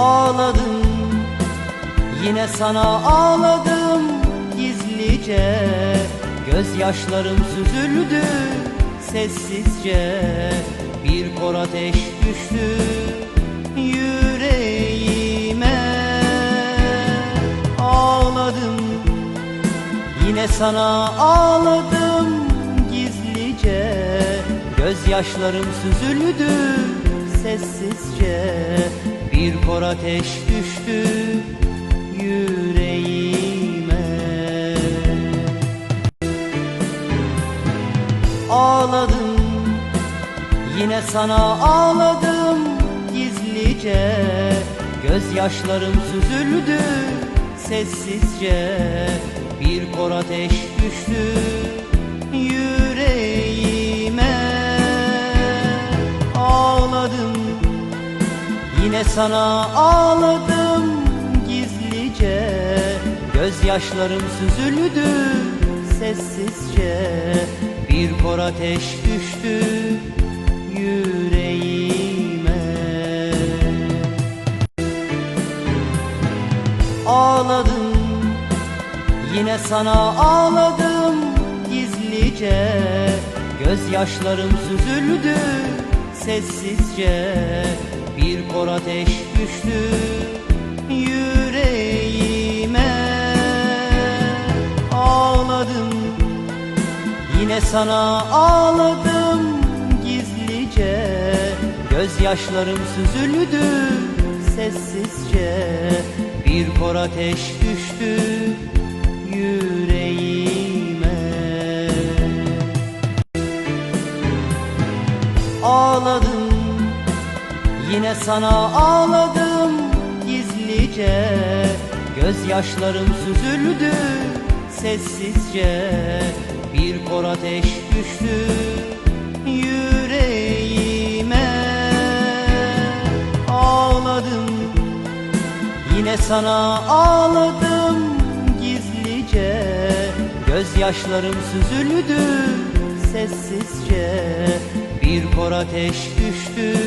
Ağladım. Yine sana ağladım gizlice. Gözyaşlarım süzüldü sessizce. Bir kor ateş düştü yüreğime. Ağladım. Yine sana ağladım gizlice. Gözyaşlarım süzüldü sessizce Bir kor ateş düştü yüreğime. Ağladım Yine sana ağladım gizlice. Gözyaşlarım süzüldü sessizce. Bir kor ateş düştü Yine sana ağladım gizlice. Gözyaşlarım süzüldü sessizce. Bir kor ateş düştü yüreğime. Ağladım. Yine sana ağladım gizlice. Gözyaşlarım süzüldü sessizce Bir kor ateş düştü yüreğime. Ağladım Yine sana ağladım gizlice. Gözyaşlarım süzüldü sessizce. Bir kor ateş düştü Ağladım. Yine sana ağladım gizlice. Gözyaşlarım süzüldü sessizce. Bir kor ateş düştü yüreğime. Ağladım. Yine sana ağladım gizlice. Gözyaşlarım süzüldü sessizce Bir kor ateş düştü